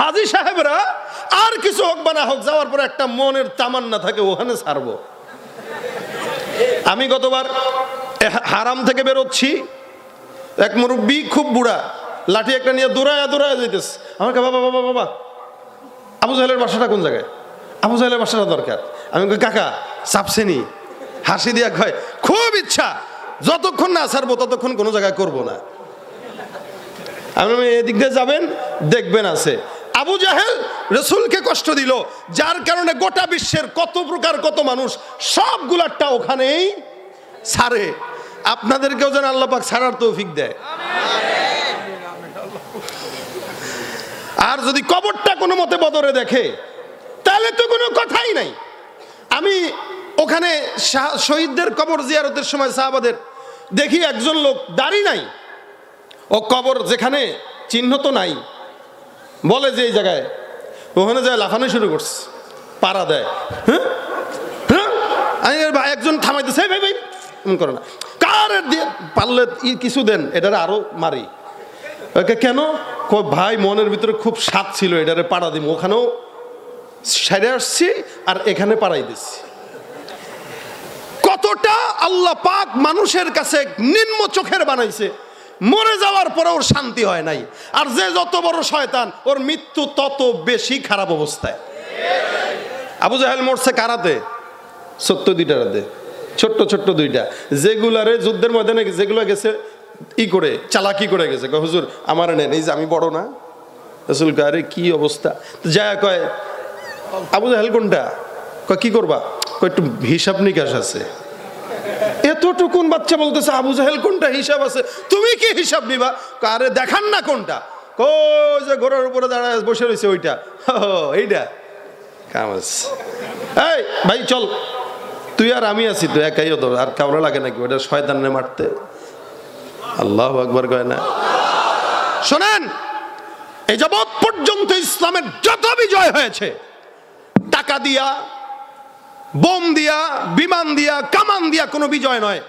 হাজি সাহেবরা, আর কিছু হোক বা না হোক, যাওয়ার পরে একটা মনের তামান্না থাকে, ওখানে ছাড়বো। আমি গতবার হারাম থেকে বেরোচ্ছি। এক মুরব্বী খুব বুড়া, লাঠি একটা নিয়ে দৌড়ায় দৌড়ায় যেতেছে আমাকে, বাবা বাবা বাবা, আবু জাহেলের বাসাটা কোন জায়গায়? আবু জাহেলের বাসাটা দরকার। আমি কাকা চাপছেনি হাসি দিয়া কয়, খুব ইচ্ছা, যতক্ষণ না ছাড়বো, ততক্ষণ কোনো জায়গায় করব না। আমি এদিক দিয়ে যাবেন, দেখবেন আছে। আবু জাহেল রসুলকে কষ্ট দিল, যার কারণে গোটা বিশ্বের কত প্রকার কত মানুষ সবগুলারটা ওখানেই ছাড়ে আপনাদেরকেও যেন আল্লাহ পাক ছাড়ার তৌফিক দেয়। আর যদি কবরটা কোনো মতে বদরে দেখে, তাহলে তো কোনো কথাই নাই। আমি ওখানে শাহ- শহীদদের কবর জিয়ারতের সময় সাহাবাদের দেখি একজন লোক দাড়ি নাই। ও কবর যেখানে চিহ্ন তো নাই। বলে যে এই জায়গায়, ওখানে যায় লাফানো শুরু করছে, পাড়া দেয়। হ্যাঁ? হ্যাঁ? একজন থামাইতেছে ভাই ভাই। করো না। কার দিয়ে? পারলে কিছু দেন, এটারে আরও মারি। ওকে, কেন? ভাই, মনের ভিতরে খুব স্বাদ ছিল, এটারে পাড়া দিব ওখানেও সেরে আসছি আর এখানে পাড়াই দিচ্ছি। কতটা আল্লাহ পাক মানুষের কাছে নিম্ন চোখের বানাইছে। মরে যাওয়ার পরে ওর শান্তি হয় নাই। আর যে যত বড় শয়তান, ওর মৃত্যু তত বেশি খারাপ অবস্থায়। আবু জাহেল মরছে কারাতে সত্য দুইটা রাতে ছোট্ট ছোট্ট দুইটা। যেগুলারে যুদ্ধের ময়দানে যেগুলো গেছে, ই করে, চালাকি করে গেছে। হুজুর, আমার নেন। এই যে আমি বড় না? রসুল আরে, কি অবস্থা? যায় কয়, আবু জাহেল কোনটা? কয়, কি করবা? কয়, একটু হিসাব নিকাশ আছে। এতটুকুন বাচ্চা বলতেছে, আবু জাহেল কোনটা হিসাব আছে? তুমি কি হিসাব নিবা? আরে দেখান না কোনটা। কই যে ঘোড়ার উপরে দাঁড়ায় বসে রয়েছে ওইটা। এইটা। কামাস এই, ভাই, চল। তুই আর আমি আছি তো, একাই তো আর কাউরে লাগে নাকি? ওটা শয়তানে মারতে। আল্লাহ আকবর কয় না। শোনেন এই যাবৎ পর্যন্ত ইসলামের যত বিজয় হয়েছে, টাকা দিয়া বোম দিয়া, বিমান দিয়া, কামান দিয়া কোনো বিজয় নয়।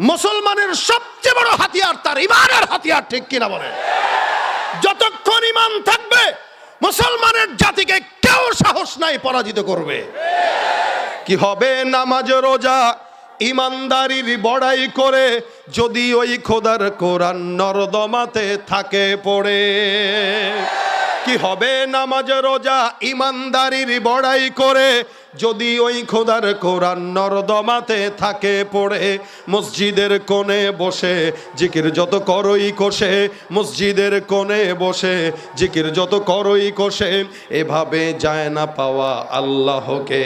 মুসলমানের সবচেয়ে বড় হাতিয়ার তার ইমানের হাতিয়ার ঠিক কিনা বলে। যতক্ষণ ইমান থাকবে, মুসলমানের জাতিকে কেউ সাহস নাই পরাজিত করবে। কি হবে নামাজ, রোজা? ইমানদারির বড়াই করে যদি ওই খোদার কোরআন নরদমাতে থাকে পড়ে। কি হবে নামাজ, রোজা? ইমানদারির বড়াই করে যদি ওই খোদার কোরআন নরদমাতে থাকে, পড়ে, মসজিদের কোণে বসে, জিকির যত করই কোষে, মসজিদের কোণে বসে, জিকির যত করই কোষে, এভাবে যায় না পাওয়া আল্লাহকে।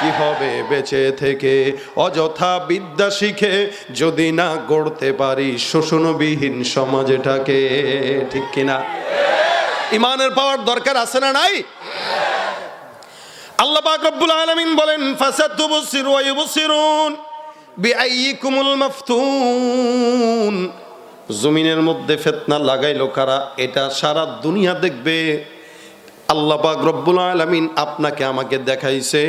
কি হবে বেঁচে থেকে? অযথা বিদ্যা শিখে যদি না গড়তে পারি, শোষণবিহীন সমাজটাকে, ঠিক কিনা? ইমানের পাওয়ার দরকার আছে না নাই? আল্লাহ পাক রব্বুল আলামিন বলেন ফাসাতুবসিরু ওয়া ইউবসিরুন বিআইয়িকুমুল মাফতুন। জমিনের মধ্যে ফিতনা লাগাইলো কারা? এটা সারা দুনিয়া দেখবে। আল্লাহ পাক রব্বুল আলামিন আপনাকে আমাকে দেখাইছে,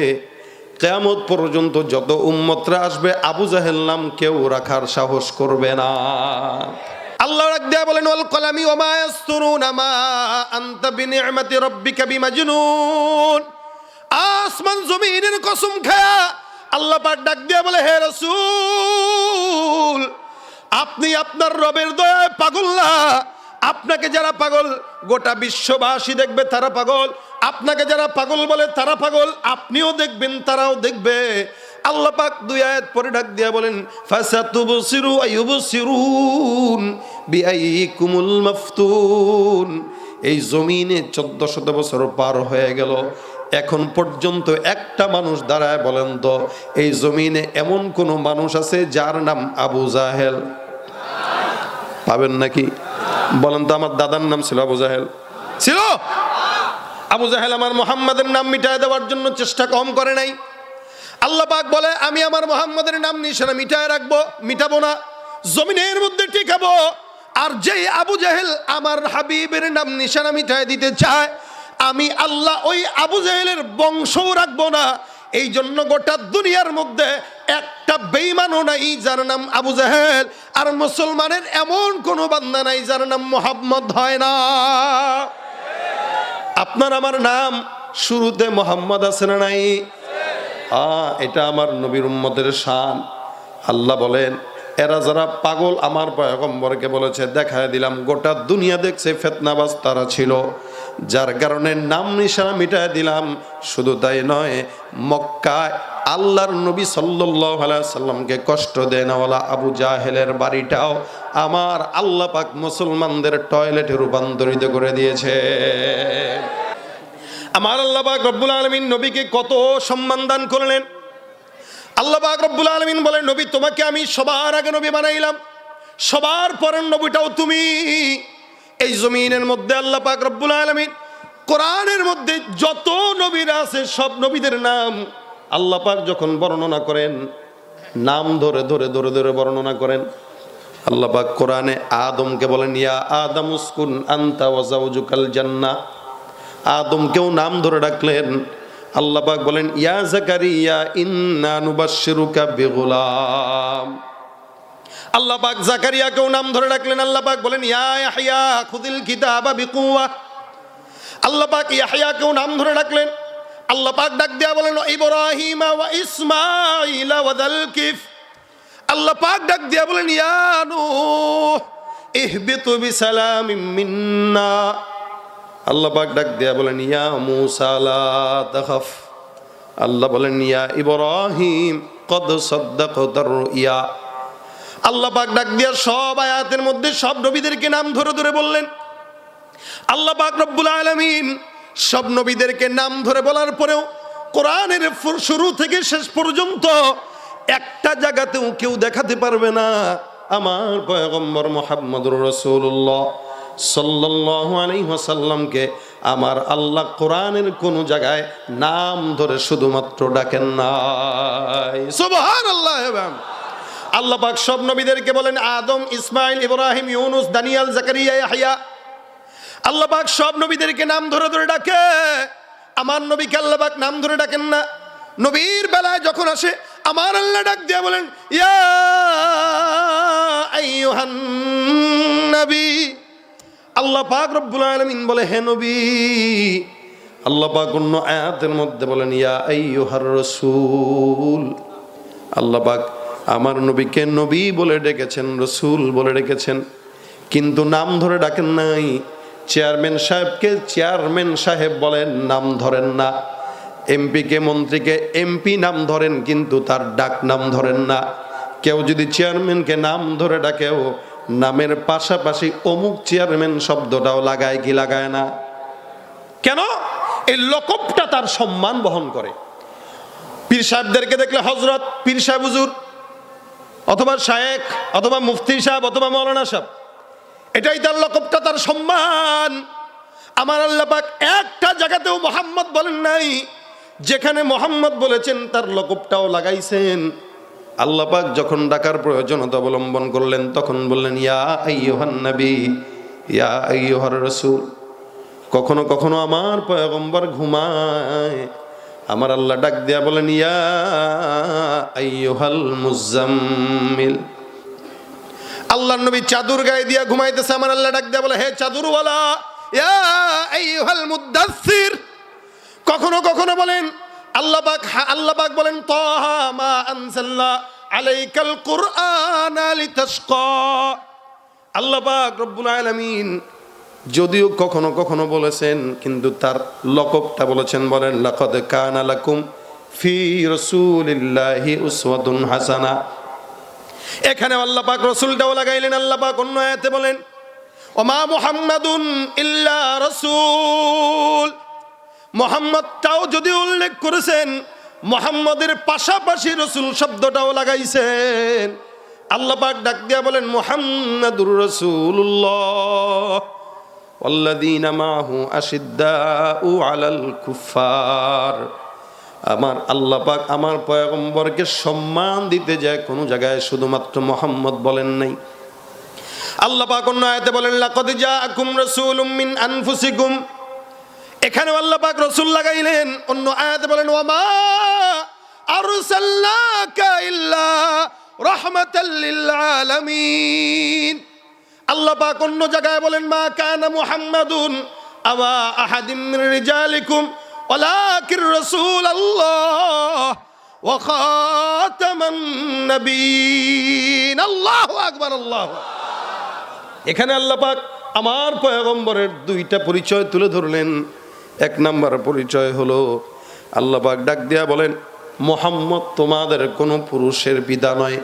কেয়ামত পর্যন্ত যত উম্মতরা আসবে, আবু জাহেল নাম কেউ রাখার সাহস করবে না। আল্লাহ রাখ দেয়া বলেন, ওয়াল কলামি ওয়া মা ইয়াসতুরুনা মা আনতা বিনি'মাতি রাব্বিকা বিমাজনুন। আসমান জমিনের কসম খায়া আল্লাহ পাক ডাক দিয়া বলে, হে রাসূল, আপনি আপনার রবের দয়ায় পাগল না। আপনাকে যারা পাগল, গোটা বিশ্ববাসী দেখবে তারা পাগল। আপনাকে যারা পাগল বলে তারা পাগল, আপনিও দেখবেন, তারাও দেখবে। আল্লাহ পাক দুই আয়াত পরে ডাক দিয়া বলেন, ফাসাতুবসিরু আইয়ুবসিরুন বিআইকুমুল মাফতুন। এই জমিনে চোদ্দ শত বছর পার হয়ে গেল। এখন পর্যন্ত একটা মানুষ দাঁড়ায় বলেন তো, এই জমিনে এমন কোন মানুষ আছে যার নাম আবু জাহেল? পাবেন নাকি? বলেন তো, আমার দাদার নাম ছিল আবু জাহেল। ছিল? আবু জাহেল আমার মোহাম্মদের নাম মিটায় দেওয়ার জন্য চেষ্টা কম করে নাই। আল্লাহ পাক বলে, আমি আমার মোহাম্মদের নাম নিশানা মিটায় রাখব, মিটাবো না, জমিনের মধ্যে টিকাবো আর যেই আবু জাহেল আমার হাবিবের নাম নিশানা মিটায় দিতে চায়, আমি আল্লাহ ওই আবু জাহেলের বংশও রাখব না। এই জন্য গোটা দুনিয়ার মধ্যে একটা বেইমানও নাই যার নাম আবু জাহেল, আর মুসলমানের এমন কোনো বান্দা নাই যার নাম মোহাম্মদ হয় না। আপনার আমার নাম শুরুতে মোহাম্মদ আছে না নাই? আ, এটা আমার নবীর উম্মতের শান। আল্লাহ বলেন, এরা যারা পাগল আমার পয়গম্বরকে বলেছে, দেখায় দিলাম, গোটা দুনিয়া দেখছে ফেতনাবাজ তারা ছিল। যার কারণে নাম নিশানা মিটায় দিলাম, শুধু তাই নয়, মক্কায় আল্লাহর নবী আলাইহি সাল্লামকে কষ্ট দেয় নাওয়ালা আবু জাহেলের বাড়িটাও আমার আল্লাহ পাক মুসলমানদের টয়লেটে রূপান্তরিত করে দিয়েছে। আমার আল্লাহ পাক রব্বুল আলমিন নবীকে কত সম্মান দান করলেন। আল্লাহ পাক রব্বুল আলমিন বলেন, নবী, তোমাকে আমি সবার আগে নবী বানাইলাম। সবার পরের নবীটাও তুমি। এই জমিনের মধ্যে আল্লাহ পাক রব্বুল আলমিন কোরআনের মধ্যে যত নবীরা আছে, সব নবীদের নাম আল্লাহ পাক যখন বর্ণনা করেন, নাম ধরে ধরে ধরে ধরে বর্ণনা করেন। আল্লাহ পাক কোরআনে আদমকে বলেন, ইয়া আদম উসকুন আন্তা ওয়াজাউজুকাল জান্নাহ। আদমকেও নাম ধরে ডাকলেন। আল্লাহ পাক বলেন, ইয়া জাকারিয়া, ইন্না নুবাশশিরুকা বিগুলাম। আল্লাহ পাক জাকারিয়াকেও নাম ধরে ডাকলেন। আল্লাহ পাক বলেন, ইয়া ইয়াহইয়া খুদিল কিতাবা বিকুওয়া। আল্লাহ পাক ইয়াহইয়াকেও নাম ধরে ডাকলেন। আল্লাহ পাক ডাক দিয়া বলেন ইব্রাহিম ওয়া ইসমাঈল ওয়া দালকিফ আল্লাহ পাক ডাক দিয়া বলেন, ইয়া নূহ, ইহবিতু বিসালামিম মিন্না। আল্লাহ পাক ডাক দিয়া বলেন, ইয়া মুসা লা তাখাফ। আল্লাহ বলেন, ইয়া ইব্রাহিম, কদ সাদ্দাকতার রুইয়া। আল্লাহ পাক ডাক দিয়া সব আয়াতের মধ্যে সব নবীদেরকে নাম ধরে ধরে বললেন। আল্লাহ পাক রব্বুল আলামিন সব নবীদেরকে নাম ধরে বলার পরেও কোরআনের শুরু থেকে শেষ পর্যন্ত একটা জায়গাতেও কেউ দেখাতে পারবে না, আমার পয়গম্বর মোহাম্মদুর রসুল্লাহ ওয়াসাল্লামকে আমার আল্লাহ কোরআনের কোন জায়গায় নাম ধরে শুধুমাত্র ডাকেন সুবহানাল্লাহ এবং আল্লাহ পাক সব নবীদেরকে বলেন, আদম, ইসমাইল, ইব্রাহিম, ইউনুস, দানিয়াল, জাকারিয়া হাইয়া আল্লাহ পাক সব নবীদেরকে নাম ধরে ধরে ডাকে। আমার নবীকে আল্লাহ পাক নাম ধরে ডাকেন না। নবীর বেলায় যখন আসে, আমার আল্লাহ ডাক দিয়া বলেন, ইয়া আইয়ুহান নবী। আল্লাহ পাক রব্বুল আলামিন বলে, হে নবী, আল্লাহ পাক অন্য আয়াতের মধ্যে বলেন, ইয়া আইয়ুহার রাসূল আল্লাহ পাক আমার নবীকে নবী বলে ডেকেছেন, রসুল বলে ডেকেছেন। কিন্তু নাম ধরে ডাকেন নাই। চেয়ারম্যান সাহেবকে চেয়ারম্যান সাহেব বলেন, নাম ধরেন না। এমপিকে মন্ত্রীকে এমপি নাম ধরেন, কিন্তু তার ডাক নাম ধরেন না। কেউ যদি চেয়ারম্যানকে নাম ধরে ডাকেও নামের পাশাপাশি অমুক চেয়ারম্যান শব্দটাও লাগায় কি লাগায় না? কেন? এই লকবটা তার সম্মান বহন করে। পীর সাহেবদেরকে দেখলে হজরত পীর সাহেব হুজুর, অথবা শায়েক অথবা মুফতি সাহেব, অথবা মৌলানা সাহেব, এটাই তার লকবটা তার সম্মান। আমার আল্লাহ পাক একটা জায়গাতেও মোহাম্মদ বলেন নাই, যেখানে মোহাম্মদ বলেছেন তার লকবটাও লাগাইছেন। আল্লাহ পাক যখন ডাকার প্রয়োজনতা অবলম্বন করলেন, তখন বললেন, ইয়া আইয়ুহান নবী, ইয়া আইয়ুহার রাসূল, কখনো কখনো আমার পয়গম্বর ঘুমায়। আমার আল্লাহ ডাক দিয়া বলেন, ইয়া আইয়ুহাল মুজাম্মিল। আল্লাহর নবী চাদর গায়ে দিয়া ঘুমাইতেছে, আমার আল্লাহ ডাক দিয়া বলে, হে চাদরওয়ালা, ইয়া আইয়ুহাল মুদাসসির। কখনো কখনো বলেন আল্লাহ পাক আল্লাহ পাক বলেন, তাহা মা আনজালনা আলাইকাল কুরআন লিতাশকা। আল্লাহ পাক রব্বুল আলামিন যদিও কখনো কখনো বলেছেন, কিন্তু তার লকবটা বলেছেন, বলেন, লাকাদ কানা লাকুম ফি রাসূলিল্লাহি উসওয়াতুন হাসানা। এখানে আল্লাহ পাক রসুলটাও লাগাইলেন, আল্লাহ পাক অন্য আয়াতে বলেন, ওমা মুহাম্মাদুন ইল্লা রাসূল। মোহাম্মদটাও যদি উল্লেখ করেছেন মোহাম্মদের পাশাপাশি রসুল শব্দটাও লাগাইছেন আল্লাহ পাক ডাক দিয়া বলেন মোহাম্মদুর রসুল্লাহ والذين معه أشداء على الكفار আমার আল্লাহ পাক আমার পয়গম্বরকে সম্মান দিতে যায় কোনো জায়গায় শুধুমাত্র মোহাম্মদ বলেন নাই আল্লাহ পাক অন্য আয়াতে বলেন লাকাদ জাআকুম রাসূলুম মিন আনফুসিকুম এখানে আল্লাহ পাক রসুল লাগাইলেন। অন্য আয়াত বলেন, ওয়ামা আরসালনাকা ইল্লা রাহমাতাল লিল আলামিন। আল্লাহ পাক অন্য জায়গায় বলেন, মা কানা মুহাম্মাদুন আবা আহাদিম মিন রিজালিকুম ওয়ালাকির রাসূলুল্লাহ ওয়া খাতামান নবীন আল্লাহু আকবার, আল্লাহু এখানে আল্লাহ পাক আমার পয়গম্বরের দুইটা পরিচয় তুলে ধরলেন। এক নাম্বার পরিচয় হলো, আল্লাহ পাক ডাক দিয়া বলেন, মোহাম্মদ তোমাদের কোনো পুরুষের বিদা নয়।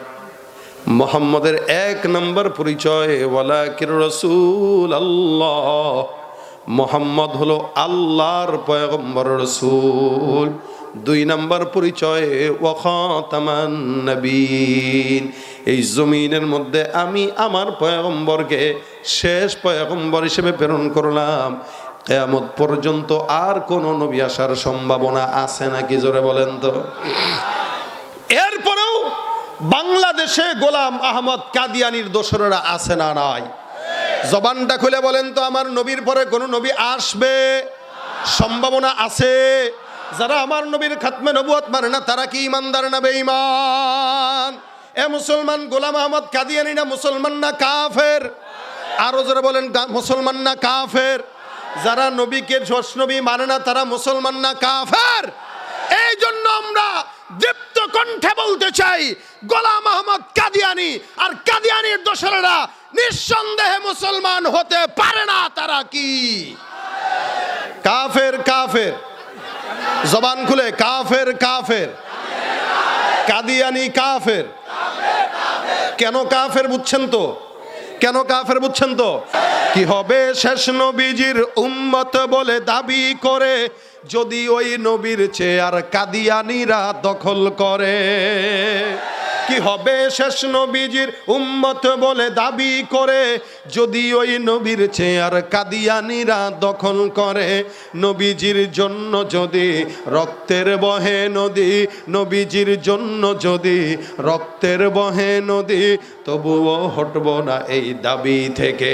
মোহাম্মদের এক নম্বর পরিচয়, ওয়ালাকির রসুল আল্লাহ মোহাম্মদ হলো আল্লাহর পয়গম্বর রসুল। দুই নম্বর পরিচয় ওয়াখাতামান নবীন এই জমিনের মধ্যে আমি আমার পয়গম্বরকে শেষ পয়গম্বর হিসেবে প্রেরণ করলাম। কেয়ামত পর্যন্ত আর কোন নবী আসার সম্ভাবনা আছে নাকি? জোরে বলেন তো। এরপরেও বাংলাদেশে গোলাম আহমদ কাদিয়ানির দোসরেরা আছে না নাই? জবানটা খুলে বলেন তো, আমার নবীর পরে কোন নবী আসবে? সম্ভাবনা আছে? যারা আমার নবীর খাতমে নবুয়ত মানে না, তারা কি ইমানদার না বেঈমান? এ মুসলমান গোলাম আহমদ কাদিয়ানি না মুসলমান না কাফের? আরও যারা বলেন মুসলমান না কাফের? যারা নবীকে নবী মানে না, তারা মুসলমান না, কাফের। এই জন্য আমরা দীপ্ত কণ্ঠে বলতে চাই, গোলাম আহমদ কাদিয়ানি আর কাদিয়ানির দোসরেরা নিঃসন্দেহে মুসলমান হতে পারে না, তারা কি? কাফের কাফের। জবান খুলে, কাফের কাফের। কাদিয়ানি, কাফের। কেন কাফের বুঝছেন তো? কেন কাফের বুঝছেন তো? কি হবে শেষ নবীজির উম্মত বলে দাবি করে? যদি ওই নবীর চেয়ার কাদিয়ানিরা দখল করে। কি হবে শেষ নবীজির উম্মত বলে দাবি করে? যদি ওই নবীর চেয়ার কাদিয়ানিরা দখল করে, নবীজির জন্য যদি রক্তের বহে নদী, নবীজির জন্য যদি রক্তের বহে নদী, তবুও হটব না এই দাবি থেকে।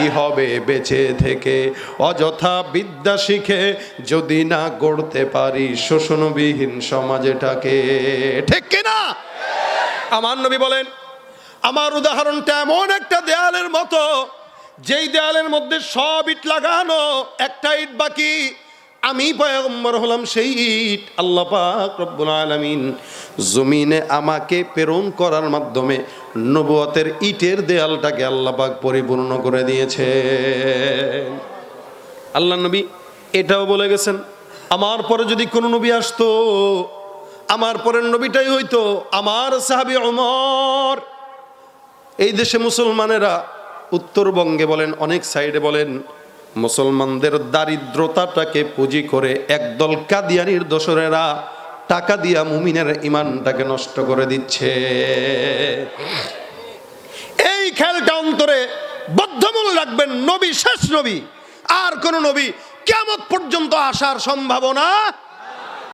কি হবে বেঁচে থেকে? অযথা বিদ্যা শিখে যদি না গড়তে পারি শোষণবিহীন সমাজেটাকে। ঠিক কিনা আমার নবী বলেন, আমার উদাহরণটা এমন একটা দেয়ালের মতো, যেই দেয়ালের মধ্যে সব ইট লাগানো, একটা ইট বাকি আমি পয়গম্বর হলাম সেই ইট। আল্লাহ পাক রব্বুল আলামিন জমিনে আমাকে প্রেরণ করার মাধ্যমে নবুয়তের ইটের দেয়ালটাকে আল্লাহ পাক পরিপূর্ণ করে দিয়েছে আল্লাহ নবী এটাও বলে গেছেন, আমার পরে যদি কোনো নবী আসতো, আমার পরের নবীটাই হইতো আমার সাহাবি অমর এই দেশে মুসলমানেরা উত্তরবঙ্গে বলেন, অনেক সাইডে বলেন মুসলমানদের দারিদ্রতাটাকে পুঁজি করে একদল কাদিয়ানির দোসরেরা টাকা দিয়া মুমিনের ইমানটাকে নষ্ট করে দিচ্ছে। এই খেলটা অন্তরে বদ্ধমূল রাখবেন নবী, শেষ নবী। আর কোন নবী কেমন পর্যন্ত আসার সম্ভাবনা